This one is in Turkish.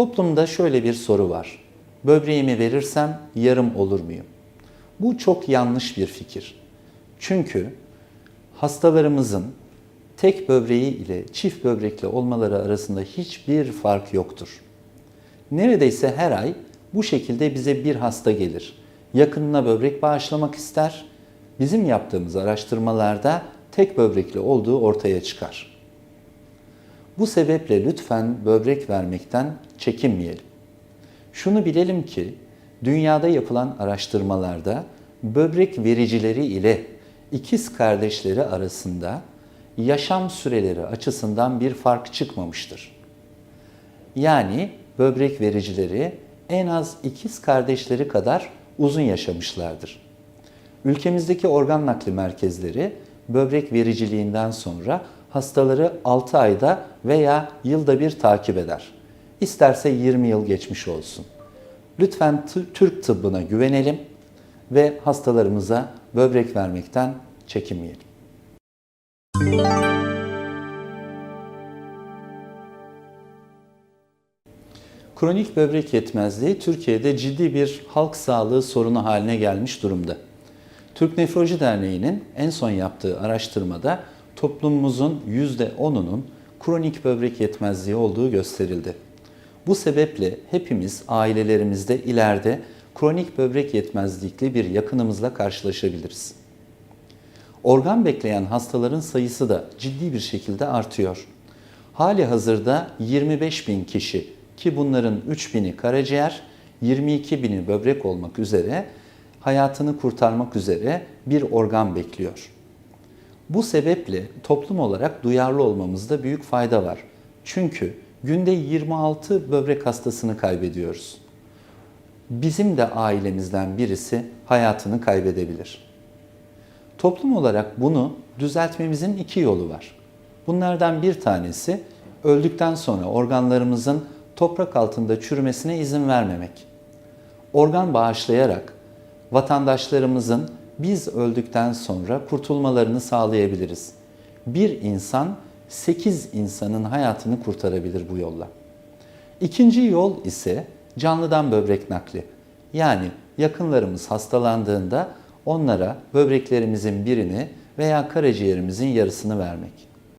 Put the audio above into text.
Toplumda şöyle bir soru var. Böbreğimi verirsem yarım olur muyum? Bu çok yanlış bir fikir. Çünkü hastalarımızın tek böbreği ile çift böbrekli olmaları arasında hiçbir fark yoktur. Neredeyse her ay bu şekilde bize bir hasta gelir. Yakınına böbrek bağışlamak ister. Bizim yaptığımız araştırmalarda tek böbrekli olduğu ortaya çıkar. Bu sebeple lütfen böbrek vermekten çekinmeyelim. Şunu bilelim ki dünyada yapılan araştırmalarda böbrek vericileri ile ikiz kardeşleri arasında yaşam süreleri açısından bir fark çıkmamıştır. Yani böbrek vericileri en az ikiz kardeşleri kadar uzun yaşamışlardır. Ülkemizdeki organ nakli merkezleri böbrek vericiliğinden sonra hastaları 6 ayda veya yılda bir takip eder. İsterse 20 yıl geçmiş olsun. Lütfen Türk tıbbına güvenelim ve hastalarımıza böbrek vermekten çekinmeyelim. Kronik böbrek yetmezliği Türkiye'de ciddi bir halk sağlığı sorunu haline gelmiş durumda. Türk Nefroloji Derneği'nin en son yaptığı araştırmada toplumumuzun %10'unun kronik böbrek yetmezliği olduğu gösterildi. Bu sebeple hepimiz ailelerimizde ileride kronik böbrek yetmezlikli bir yakınımızla karşılaşabiliriz. Organ bekleyen hastaların sayısı da ciddi bir şekilde artıyor. Hali hazırda 25 bin kişi ki bunların 3 bini karaciğer, 22 bini böbrek olmak üzere hayatını kurtarmak üzere bir organ bekliyor. Bu sebeple toplum olarak duyarlı olmamızda büyük fayda var. Çünkü günde 26 böbrek hastasını kaybediyoruz. Bizim de ailemizden birisi hayatını kaybedebilir. Toplum olarak bunu düzeltmemizin iki yolu var. Bunlardan bir tanesi öldükten sonra organlarımızın toprak altında çürümesine izin vermemek. Organ bağışlayarak vatandaşlarımızın biz öldükten sonra kurtulmalarını sağlayabiliriz. Bir insan 8 insanın hayatını kurtarabilir bu yolla. İkinci yol ise canlıdan böbrek nakli. Yani yakınlarımız hastalandığında onlara böbreklerimizin birini veya karaciğerimizin yarısını vermek.